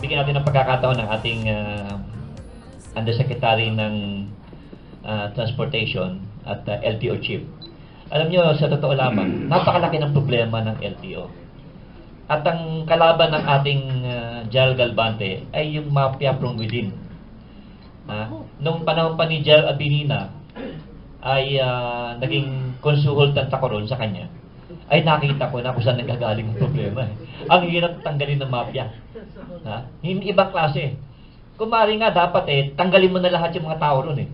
Bigyan natin ng pagkakataon ng ating ah, Undersecretary ng ah, Transportation at ah, LTO Chief. Alam nyo, sa totoo lamang, napakalaki ng problema ng LTO. At ang kalaban ng ating uh, Jal Galbante ay yung mafia from within. Ah, nung panahon pa ni Jal Abinina, ay ah, naging consultant ako ron sa kanya, ay nakita ko na kung saan nagagaling ang problema. eh. Ang hirap tanggalin ng mafia. Ha? Hindi ibang klase. Kumari nga dapat eh, tanggalin mo na lahat yung mga tao ron eh.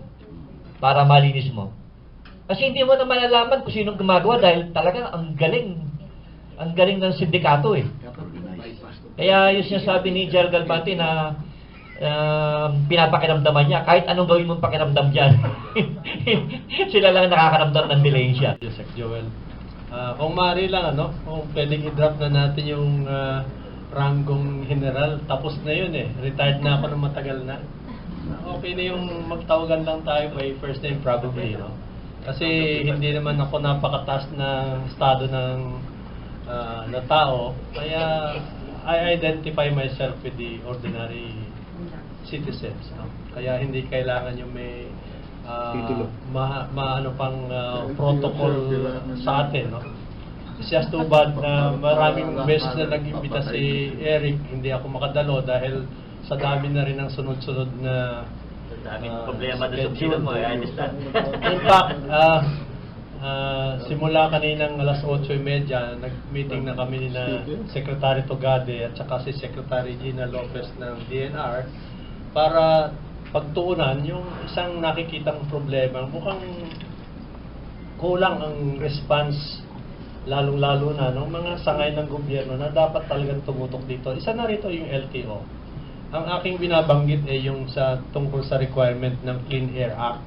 Para malinis mo. Kasi hindi mo na malalaman kung sinong gumagawa dahil talagang ang galing ang galing ng sindikato eh. Kaya yung sinasabi ni Gerald Galbante na um, pinapakiramdaman niya, kahit anong gawin mong pakiramdam dyan, sila lang nakakaramdam ng dilensya. Sec Joel. Ah, kung maaari lang, ano, kung pwedeng i-drop na natin yung ah, ranggong general, tapos na yun eh. Retired na ako ng matagal na. Okay na yung magtawagan lang tayo by first name probably, no? Kasi hindi naman ako napakataas na estado ng na tao, kaya I identify myself with the ordinary citizens. No? Kaya hindi kailangan yung may ah, Titulo. ma, maano pang ah, protocol sa atin. No? It's just too bad na maraming beses na nag-imbita si Eric, hindi ako makadalo dahil sa dami na rin ng sunod-sunod na Daming ah, problema doon sa mo, I understand. In fact, ah, ah, simula kaninang alas 8.30, nag-meeting na kami na Secretary Togade at saka si Secretary Gina Lopez ng DNR para pagtuunan yung isang nakikitang problema. Mukhang kulang ang response lalong-lalo na ng mga sangay ng gobyerno na dapat talagang tumutok dito. Isa na rito yung LTO. Ang aking binabanggit ay yung sa tungkol sa requirement ng Clean Air Act.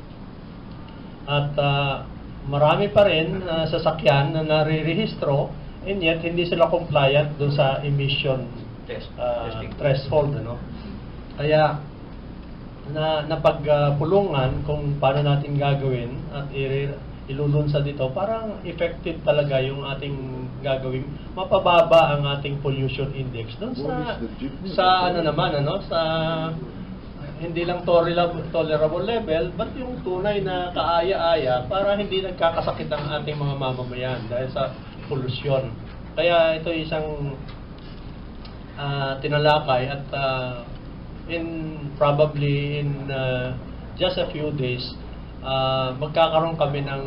At ah, marami pa rin na sasakyan na nare-rehistro and yet hindi sila compliant doon sa emission Test, testing. threshold ano. Kaya na napagpulungan kung paano natin gagawin at i- ilulunsad dito, parang effective talaga yung ating gagawin. Mapababa ang ating pollution index doon sa sa ano naman ano sa hindi lang tolerable, tolerable level but yung tunay na kaaya-aya para hindi nagkakasakit ang ating mga mamamayan dahil sa polusyon. Kaya ito isang ah, tinalakay at ah, in probably in ah, just a few days ah, magkakaroon kami ng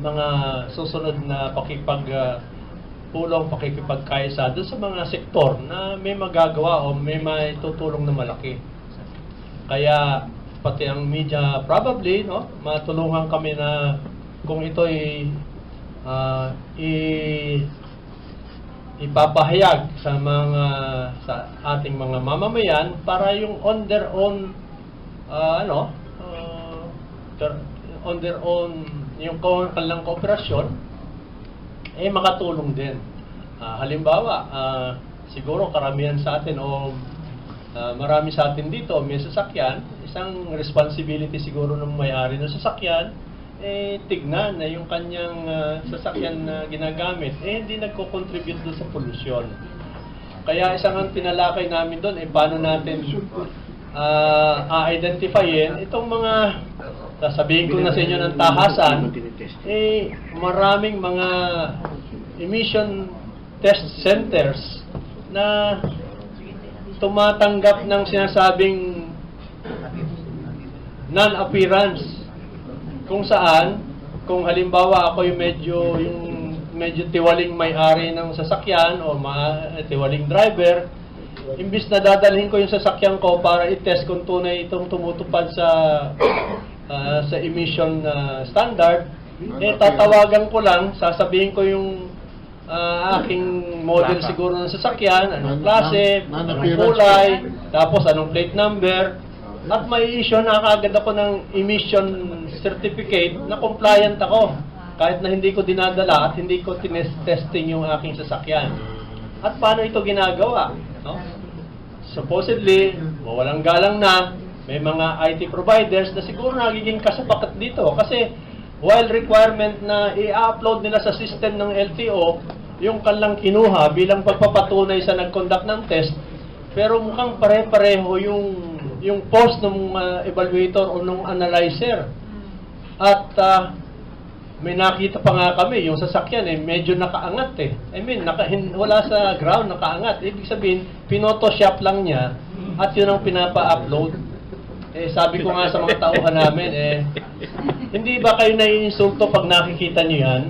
mga susunod na pakipag ah, pulong pakikipagkaisa doon sa mga sektor na may magagawa o may maitutulong na malaki. Kaya pati ang media probably no matulungan kami na kung ito'y ah, i ipapahayag sa mga sa ating mga mamamayan para yung on their own ah, ano ter- on their own yung kanilang kooperasyon eh makatulong din. Ah, halimbawa, ah, siguro karamihan sa atin o ah, marami sa atin dito may sasakyan, isang responsibility siguro ng may-ari ng sasakyan eh tignan na yung kanyang ah, sasakyan na ginagamit eh hindi nagko-contribute doon sa pollution. Kaya isang ang tinalakay namin doon eh paano natin ah a-identifyin itong mga sasabihin ko na sa inyo ng tahasan eh maraming mga emission test centers na tumatanggap ng sinasabing non-appearance. Kung saan kung halimbawa ako yung medyo yung medyo tiwaling may-ari ng sasakyan o ma tiwaling driver imbis na dadalhin ko yung sasakyan ko para i-test kung tunay itong tumutupad sa ah, sa emission ah, standard eh tatawagan ko lang sasabihin ko yung ah, aking model siguro ng sasakyan anong klase Non- anong kulay tapos anong plate number at may issue na kaagad ako ng emission certificate na compliant ako kahit na hindi ko dinadala at hindi ko tinest testing yung aking sasakyan. At paano ito ginagawa? No? supposedly, walang galang na, may mga IT providers na siguro nagiging kasapakat dito. Kasi while requirement na i-upload nila sa system ng LTO, yung kanilang kinuha bilang pagpapatunay sa nag-conduct ng test, pero mukhang pare-pareho yung yung post ng uh, evaluator o ng analyzer. At ah, may nakita pa nga kami, yung sasakyan eh, medyo nakaangat eh. I mean, naka, wala sa ground, nakaangat. Ibig sabihin, pinotoshop lang niya at yun ang pinapa-upload. Eh, sabi ko nga sa mga tauhan namin, eh, hindi ba kayo naiinsulto pag nakikita niyo yan?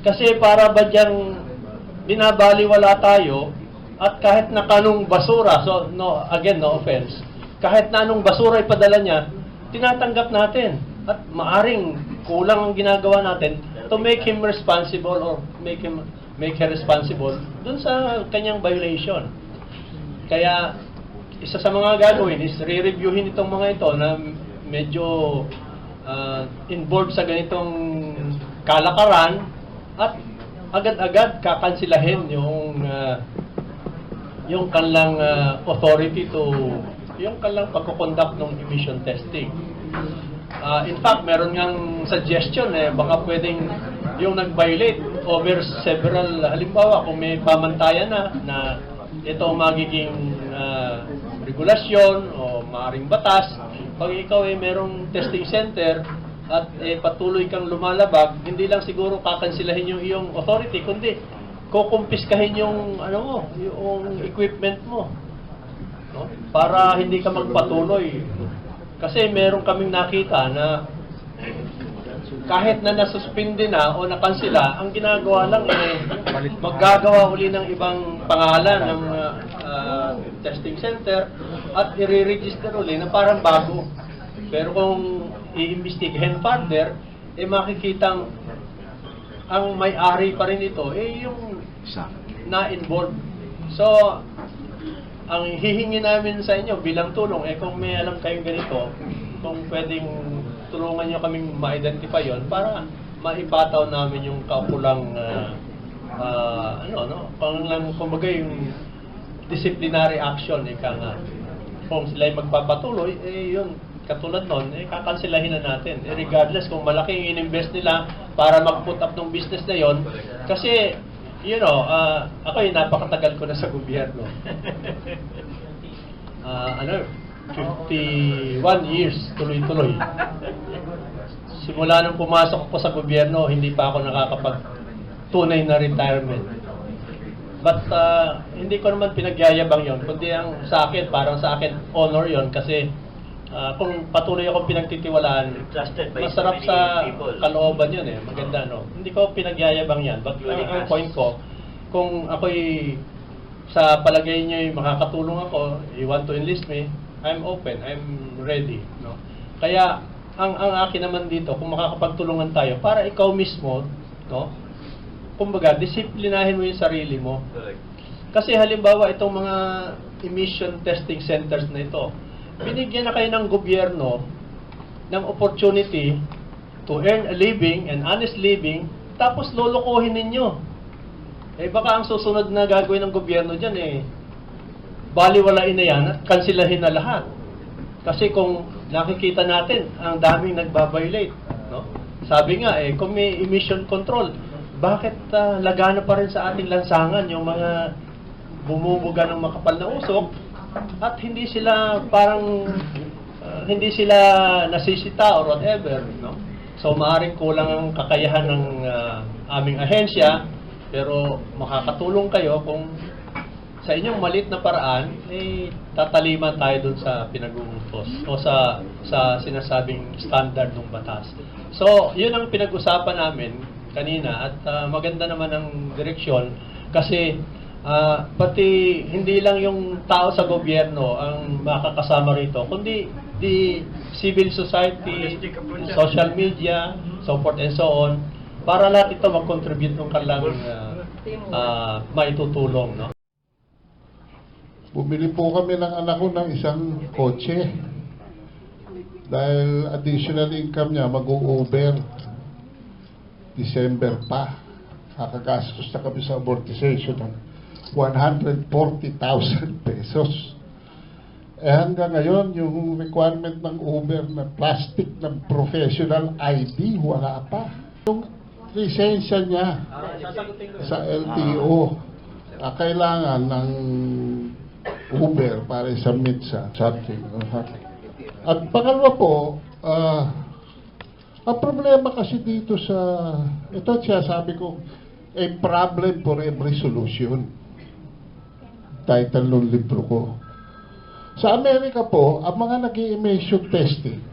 Kasi para ba diyang binabaliwala tayo at kahit na kanong basura, so no, again, no offense, kahit na anong basura ipadala niya, tinatanggap natin. At maaring kulang ang ginagawa natin to make him responsible or make him make her responsible dun sa kanyang violation. Kaya isa sa mga gagawin is re-reviewin itong mga ito na medyo ah, involved sa ganitong kalakaran at agad-agad kakansilahin yung ah, yung kanilang ah, authority to yung kanilang pagkukonduct ng emission testing. Ah, in fact, meron ngang suggestion eh, baka pwedeng yung nag-violate over several, halimbawa kung may pamantayan na na ito magiging ah, regulasyon o maaring batas, pag ikaw ay merong testing center at eh, patuloy kang lumalabag, hindi lang siguro kakansilahin yung iyong authority, kundi kukumpiskahin yung ano mo, yung equipment mo. No? Para hindi ka magpatuloy. Kasi meron kaming nakita na kahit na nasuspindi na o nakansila, ang ginagawa lang eh, maggagawa uli ng ibang pangalan ng uh, testing center at i-register uli na parang bago. Pero kung i-investigahan further, eh makikitang ang may-ari pa rin ito, eh yung na-involved. So, ang hihingi namin sa inyo bilang tulong, eh kung may alam kayong ganito, kung pwedeng tulungan nyo kaming ma-identify yon para maipataw namin yung kapulang ah, ah, ano, no? Kung lang, kumbaga yung disciplinary action, ika nga. Kung sila ay magpapatuloy, eh yun, katulad nun, eh kakansilahin na natin. Eh, regardless kung malaki yung in-invest nila para mag-put up ng business na yon kasi you know, ah, ako yung napakatagal ko na sa gobyerno. Ah, ano, 51 years, tuloy-tuloy. Simula nung pumasok ako sa gobyerno, hindi pa ako nakakapag tunay na retirement. But ah, hindi ko naman pinagyayabang yon kundi ang sa akin, parang sa akin, honor yon kasi ah, kung patuloy akong pinagtitiwalaan, Trusted by so masarap many sa people. kalooban yun eh. Maganda, no? Hindi ko pinagyayabang yan. But ang fast. point ko, kung ako'y sa palagay niyo makakatulong ako, you want to enlist me, I'm open, I'm ready, no? Kaya ang ang akin naman dito, kung makakapagtulungan tayo para ikaw mismo, no? Kumbaga, disiplinahin mo yung sarili mo. Kasi halimbawa itong mga emission testing centers na ito, binigyan na kayo ng gobyerno ng opportunity to earn a living, an honest living, tapos lolokohin ninyo. Eh baka ang susunod na gagawin ng gobyerno dyan eh, baliwalain na yan at kansilahin na lahat. Kasi kung nakikita natin, ang daming nagbabiolate. No? Sabi nga eh, kung may emission control, bakit ah, lagana pa rin sa ating lansangan yung mga bumubuga ng makapal na usok at hindi sila parang ah, hindi sila nasisita or whatever, no? So maaring kulang ang kakayahan ng ah, aming ahensya pero makakatulong kayo kung sa inyong malit na paraan eh tataliman tayo dun sa pinag-uutos o sa sa sinasabing standard ng batas. So, yun ang pinag-usapan namin kanina at ah, maganda naman ang direksyon kasi ah, pati hindi lang yung tao sa gobyerno ang makakasama rito kundi the civil society, social media, so forth and so on para lahat ito mag-contribute ng kanilang ah, ah, maitutulong, no? Bumili po kami ng anak ko ng isang kotse. Dahil additional income niya mag-over December pa. Kakagastos na kami sa amortization ng 140,000 pesos. Eh hanggang ngayon, yung requirement ng Uber na plastic ng professional ID, wala pa. Yung lisensya niya sa LTO, ah, kailangan ng Uber para i-submit sa something. uh, At pangalawa po, ah, ang problema kasi dito sa, ito siya sabi ko, a problem for every solution. Title ng libro ko. Sa Amerika po, ang mga nag emission testing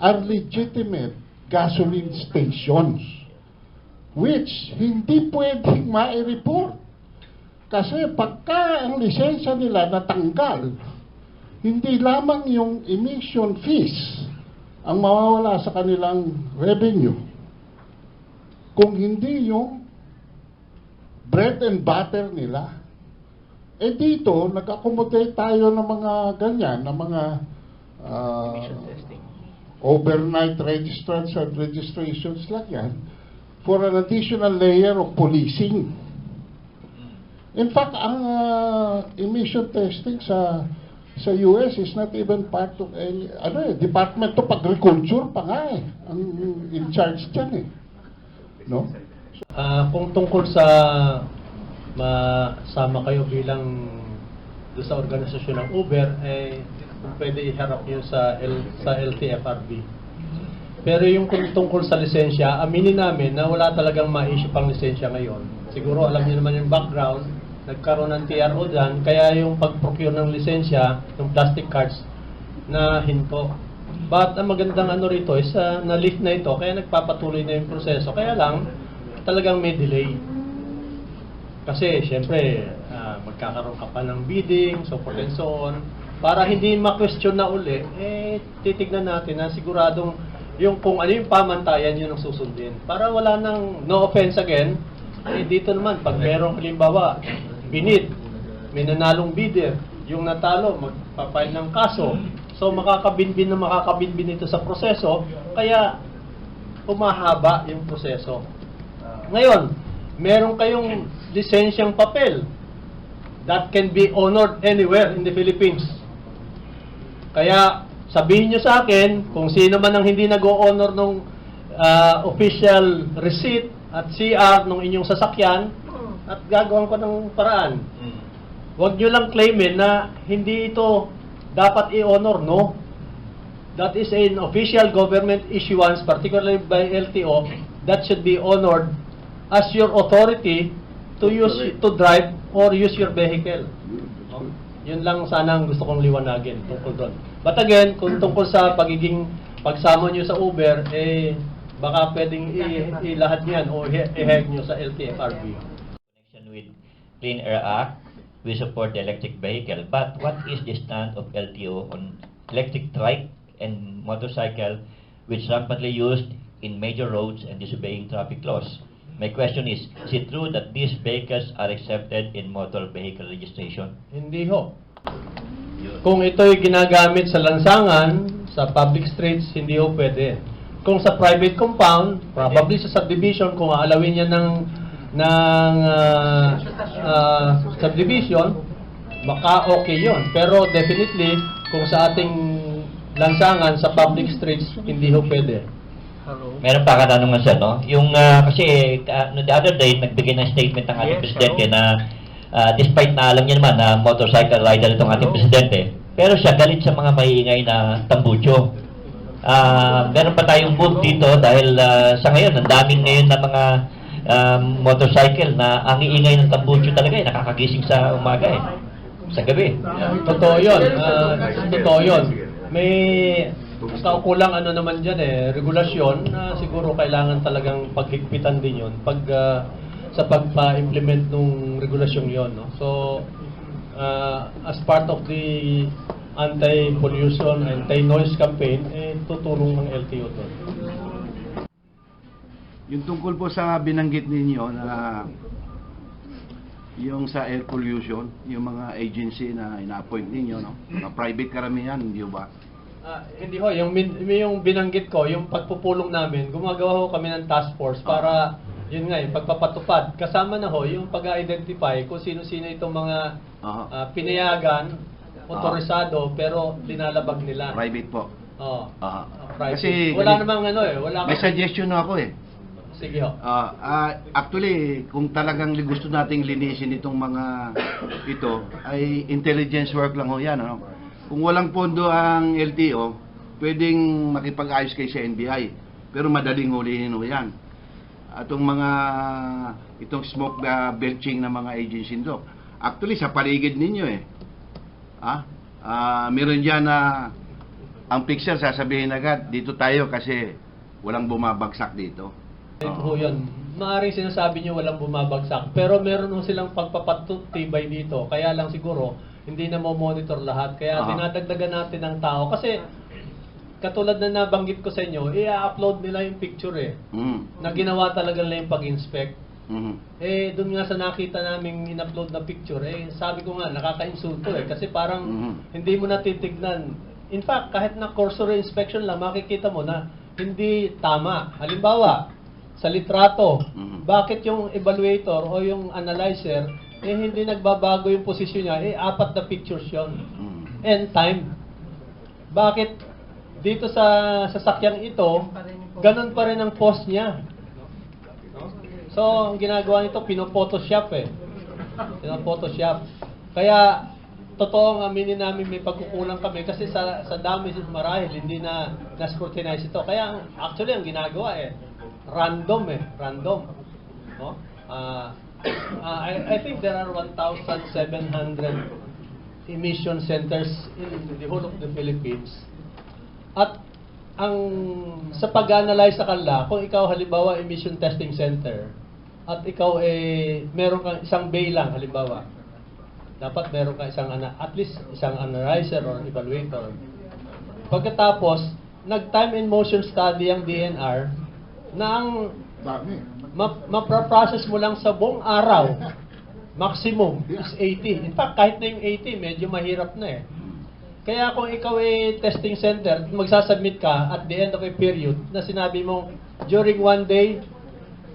are legitimate gasoline stations which hindi pwedeng ma-report. Kasi pagka ang lisensya nila natanggal, hindi lamang yung emission fees ang mawawala sa kanilang revenue, kung hindi yung bread and butter nila. Eh dito, nag-accommodate tayo ng mga ganyan, ng mga ah, overnight registrants and registrations lang yan for an additional layer of policing. In fact, ang ah, emission testing sa sa US is not even part of any, ano eh, Department of Agriculture pa nga eh, ang in charge dyan eh. No? Ah, kung tungkol sa masama kayo bilang doon sa organisasyon ng Uber, eh, kung pwede iharap nyo sa, L, sa LTFRB. Pero yung tungkol sa lisensya, aminin namin na wala talagang ma-issue pang lisensya ngayon. Siguro alam niyo naman yung background, nagkaroon ng TRO dyan, kaya yung pag-procure ng lisensya, ng plastic cards, na hinto. But ang magandang ano rito is uh, na-lift na ito, kaya nagpapatuloy na yung proseso. Kaya lang, talagang may delay. Kasi, syempre, ah, magkakaroon ka pa ng bidding, so forth and so on. Para hindi ma-question na uli, eh, titignan natin na siguradong yung kung ano yung pamantayan yun ang susundin. Para wala nang, no offense again, eh, dito naman, pag merong halimbawa, binid, may nanalong bidder, yung natalo, magpapail ng kaso. So, makakabinbin na makakabinbin ito sa proseso, kaya humahaba yung proseso. Ngayon, meron kayong lisensyang papel that can be honored anywhere in the Philippines. Kaya sabihin nyo sa akin kung sino man ang hindi nag-honor ng official receipt at CR ng inyong sasakyan at gagawin ko ng paraan. Huwag nyo lang claimin na hindi ito dapat i-honor, no? That is an official government issuance, particularly by LTO, that should be honored as your authority to use to drive or use your vehicle. No? Yun lang sana ang gusto kong liwanagin tungkol doon. But again, kung tungkol sa pagiging pagsama nyo sa Uber, eh, baka pwedeng i- ilahat niyan o i- i-head nyo sa LTFRB. Clean Air Act, we support the electric vehicle. But what is the stand of LTO on electric trike and motorcycle which rampantly used in major roads and disobeying traffic laws? My question is, is it true that these vehicles are accepted in motor vehicle registration? Hindi ho. Kung ito'y ginagamit sa lansangan, sa public streets, hindi ho pwede. Kung sa private compound, probably sa subdivision, kung aalawin niya ng, ng ah, ah, subdivision, baka okay yon. Pero definitely, kung sa ating lansangan, sa public streets, hindi ho pwede. Meron pa katanungan siya, no? Yung, ah, kasi, no, the other day, nagbigay ng statement ang ating Yes, presidente hello. na ah, despite na alam niya naman na motorcycle rider itong ating Hello. presidente, pero siya galit sa mga maiingay na tambucho. Ah, meron pa tayong book dito dahil ah, sa ngayon, ang daming ngayon na mga um, motorcycle na ang iingay ng tambucho talaga eh, nakakagising sa umaga eh, sa gabi. Totoo yun. ah, totoo yun. May kaukulang ano naman dyan eh, regulasyon na siguro kailangan talagang paghigpitan din yun pag ah, sa pagpa-implement ng regulasyong yon. No? So, ah, as part of the anti-pollution, anti-noise campaign, eh, tutulong ng LTO doon. Yung tungkol po sa binanggit ninyo na yung sa air pollution, yung mga agency na ina-appoint ninyo, no? Mga private karamihan, hindi ba? Ah, hindi ho, yung, min- yung binanggit ko, yung pagpupulong namin, gumagawa ho kami ng task force para, yun nga, yung pagpapatupad. Kasama na ho, yung pag-identify kung sino-sino itong mga Aha. ah, pinayagan motorisado pero linalabag nila. Private po. Oo. Ah. private. Kasi wala ganit- namang ano eh, wala May suggestion na ako eh. Sige ho. Ah, ah, actually, kung talagang gusto nating linisin itong mga ito, ay intelligence work lang ho yan. Ano? Kung walang pondo ang LTO, pwedeng makipag-ayos kay sa NBI. Pero madaling hulihin ho yan. Atong mga, itong smoke na belching ng mga agency nito. Actually, sa paligid ninyo eh. Ah, ah, meron dyan na ang picture sasabihin agad, dito tayo kasi walang bumabagsak dito. Ito ho yun. Maaring sinasabi niyo walang bumabagsak. Pero meron ho silang pagpapatutibay dito. Kaya lang siguro, hindi na mo-monitor lahat. Kaya Aha. dinadagdagan natin ng tao. Kasi, katulad na nabanggit ko sa inyo, i-upload nila yung picture eh. Mm. Na ginawa talaga nila yung pag-inspect. Mhm. Eh, doon nga sa nakita naming in-upload na picture, eh, sabi ko nga, nakaka-insulto eh. Kasi parang Mhm. hindi mo natitignan. In fact, kahit na cursory inspection lang, makikita mo na hindi tama. Halimbawa, sa litrato, Mhm. bakit yung evaluator o yung analyzer, eh, hindi nagbabago yung posisyon niya, eh, apat na pictures yon Mhm. and time. Bakit dito sa sasakyan ito, ganun pa rin ang post niya. So, ang ginagawa nito, pino-photoshop eh. Pino-photoshop. Kaya, totoo ang aminin namin may pagkukulang kami kasi sa, sa dami marahil hindi na na-scrutinize ito. Kaya, actually, ang ginagawa eh, random eh, random. No? Ah, ah, I, I think there are 1,700 emission centers in the whole of the Philippines. At ang sa pag-analyze sa kanila, kung ikaw halimbawa emission testing center at ikaw eh meron kang isang bay lang halimbawa. Dapat meron ka isang at least isang analyzer or evaluator. Pagkatapos, nag-time and motion study ang DNR na ang ma- mapaprocess mo lang sa buong araw, maximum is 80. In fact, kahit na yung 80, medyo mahirap na eh. Kaya kung ikaw ay testing center, magsasubmit ka at the end of a period na sinabi mo, during one day,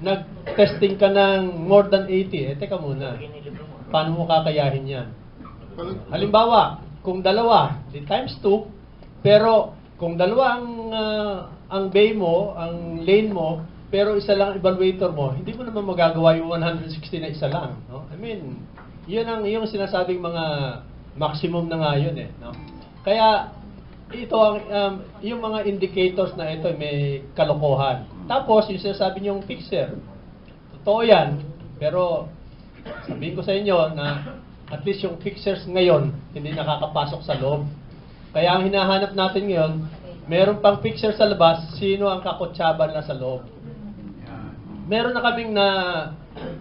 nag-testing ka ng more than 80, eh teka muna, paano mo kakayahin yan? Halimbawa, kung dalawa, di times 2, pero kung dalawa ang ah, ang bay mo, ang lane mo, pero isa lang ang evaluator mo, hindi mo naman magagawa yung 160 na isa lang, no? I mean, yun ang yung sinasabing mga maximum na nga yun eh, no? Kaya ito ang um, yung mga indicators na ito may kalokohan. Tapos yung sinasabi niyong fixer, totoo yan, pero sabihin ko sa inyo na at least yung fixers ngayon hindi nakakapasok sa loob. Kaya ang hinahanap natin ngayon, meron pang fixer sa labas, sino ang kakutsaban na sa loob. Meron na kaming na,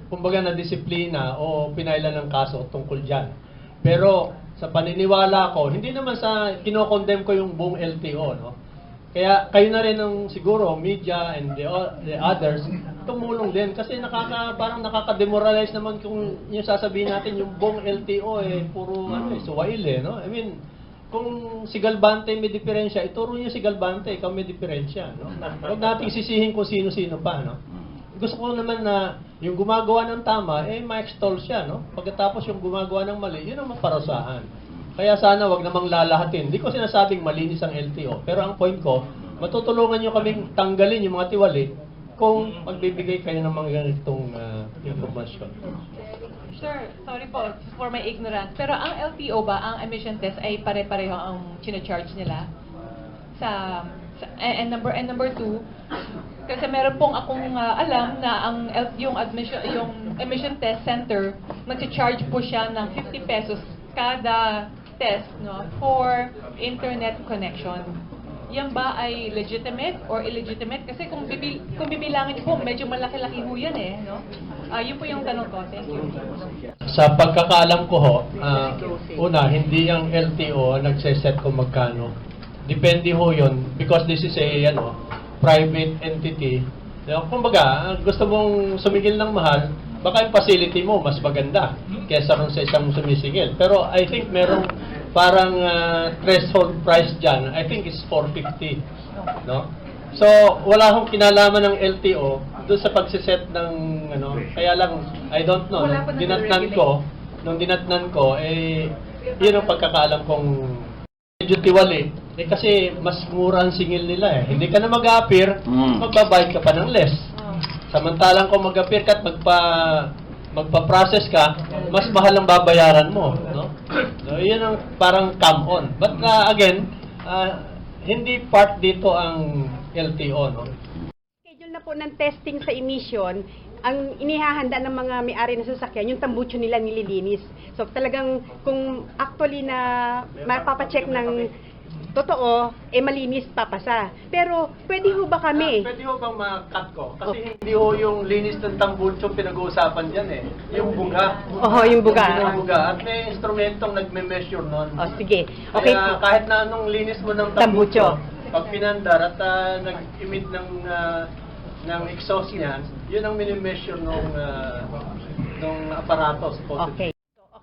kumbaga na disiplina o pinailan ng kaso tungkol dyan. Pero sa paniniwala ko, hindi naman sa kinokondem ko yung buong LTO, no? Kaya kayo na rin ng siguro, media and the, the others, tumulong din. Kasi nakaka, parang nakaka-demoralize naman kung yung sasabihin natin yung buong LTO eh, puro ano eh, suwail eh, no? I mean, kung si Galbante may diferensya, ituro niyo si Galbante, ikaw may diferensya, no? Huwag nating sisihin kung sino-sino pa, no? Gusto ko naman na yung gumagawa ng tama, eh, ma-extol siya, no? Pagkatapos yung gumagawa ng mali, yun ang maparusahan. Kaya sana wag namang lalahatin. Hindi ko sinasabing malinis ang LTO. Pero ang point ko, matutulungan nyo kaming tanggalin yung mga tiwali kung magbibigay kayo ng mga ganitong uh, informasyon. Sir, sorry po for my ignorance. Pero ang LTO ba, ang emission test ay pare-pareho ang chine-charge nila? Sa, sa and, and number and number two, kasi meron pong akong ah, alam na ang yung admission yung emission test center nagcha-charge po siya ng 50 pesos kada test no for internet connection. Yan ba ay legitimate or illegitimate? Kasi kung, bibil, kung bibilangin po, medyo malaki-laki ho yan eh. No? Ah, yun po yung tanong ko. Thank you. Sa pagkakaalam ko ho, ah, una, hindi ang LTO nagse-set kung magkano. Depende ho yun because this is a ano, private entity. Kumbaga, gusto mong sumigil ng mahal, baka yung facility mo mas maganda kesa ron sa isang sumisigil. Pero I think merong parang ah, threshold price dyan. I think it's 450. No? So, wala akong kinalaman ng LTO doon sa pagsiset ng ano, kaya lang I don't know. Nung dinatnan ko, nung dinatnan ko eh Yun ang pagkakaalam kong medyo tiwali. Eh kasi mas mura ang singil nila eh. Hindi ka na mag-appear, Mm. magbabayad ka pa ng less. Samantalang kung at magpa magpa-process ka, mas mahal ang babayaran mo, no? So, yun ang parang come on. But uh, again, uh, hindi part dito ang LTO, no? Schedule na po ng testing sa emission, ang inihahanda ng mga may-ari ng sasakyan, yung tambucho nila nililinis. So talagang kung actually na mapapacheck ng totoo, eh malinis papasa. Pero pwede ho ba kami? Ah, pwede ho bang ma-cut ko? Kasi hindi ho yung linis ng tambucho pinag-uusapan dyan eh. Yung buga. Oho, yung buga. Yung buga. At may instrumentong nagme-measure nun. O sige. Okay Kaya kahit na anong linis mo ng Tambucho. tambucho, pag pinandar at ah, nag-emit ng ah, ng exhaust niyan, yun ang minimeasure nung uh, nung aparato supposedly. Okay.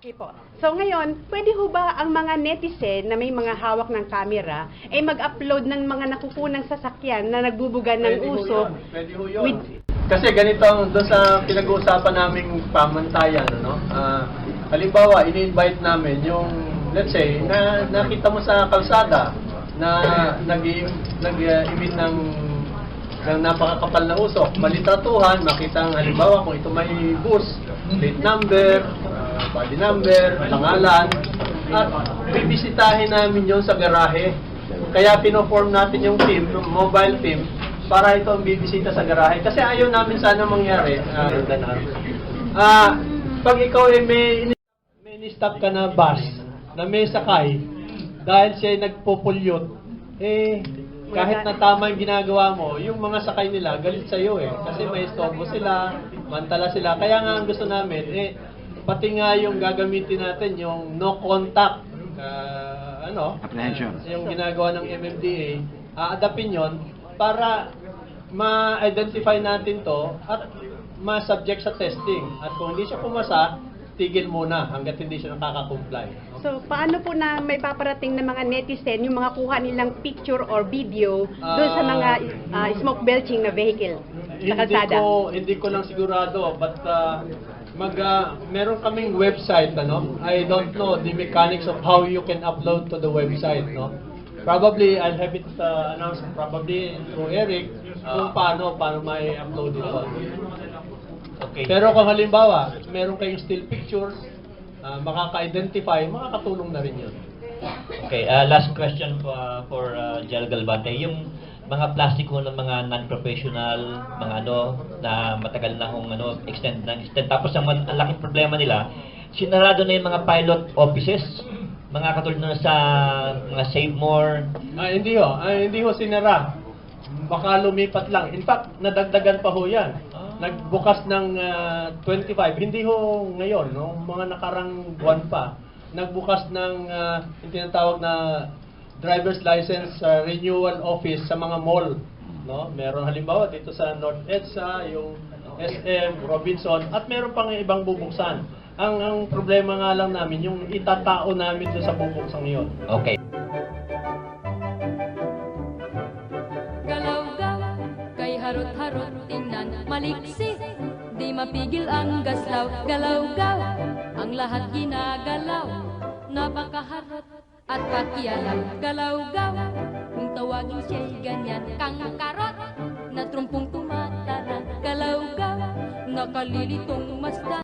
So, Okay po. So ngayon, pwede ho ba ang mga netizen na may mga hawak ng camera ay mag-upload ng mga nakukunang sasakyan na nagbubuga ng Pwede ho usok? yun. Pwede ho yun. with- Kasi ganito ang doon sa pinag-uusapan naming pamantayan, ano? Ah, halimbawa, ini-invite namin yung, let's say, na nakita mo sa kalsada na nag nag-emit ng ng napakakapal na usok, malitratuhan, makita ang halimbawa kung ito may bus, plate number, ah, body number, pangalan, at bibisitahin namin yon sa garahe. Kaya pino-form natin yung team, yung mobile team, para ito ang bibisita sa garahe. Kasi ayaw namin sana mangyari, ah, ah, pag ikaw ay may, ini- may stop ka na bus, na may sakay, dahil siya ay nagpo-pollute, eh, kahit na tama yung ginagawa mo, yung mga sakay nila, galit sa'yo eh. Kasi may estorbo sila, mantala sila. Kaya nga ang gusto namin, eh, pati nga yung gagamitin natin, yung no contact, ah, ano, Apprehension. yung ginagawa ng MMDA, aadapin yon para ma-identify natin to at ma-subject sa testing. At kung hindi siya pumasa, tigil muna hanggat hindi siya nakaka-comply. So, paano po na may paparating ng mga netizen yung mga kuha nilang picture or video doon sa Ah. mga ah, smoke belching na vehicle sa hindi kalsada? ko hindi ko lang sigurado but uh, mag uh, meron kaming website ano I don't know the mechanics of how you can upload to the website no probably I'll have it uh, announced probably through Eric kung paano paano may upload ito Okay. pero kung halimbawa meron kayong still pictures uh, makaka-identify makakatulong na rin yun Okay, uh, last question for, uh, for uh, Jel Galvante. Yung mga plastiko ng mga non-professional, mga ano, na matagal na kung ano, extend na extend. Tapos ang, ang laking problema nila, sinarado na yung mga pilot offices, mga katulad na sa mga Save More. Ah, hindi ho. Ah, hindi ho sinara. Baka lumipat lang. In fact, nadagdagan pa ho yan. Nagbukas ng ah, 25. Hindi ho ngayon, no? Mga nakarang buwan pa. Nagbukas ng ah, yung tinatawag na driver's license ah, renewal office sa mga mall. No? Meron halimbawa dito sa North EDSA, yung SM, Robinson, at meron pang ibang bubuksan. Ang ang problema nga lang namin, yung itatao namin doon sa bubuksan yun. Okay. Maliksi Di mapigil ang gaslaw, galaw-gaw. Ang lahat ginagalaw, napakaharot at pakialam. Galaw-gaw, kung tawagin siya'y ganyan Kang karot, na trumpong tumatara. Galaw-gaw, nakalilitong masdan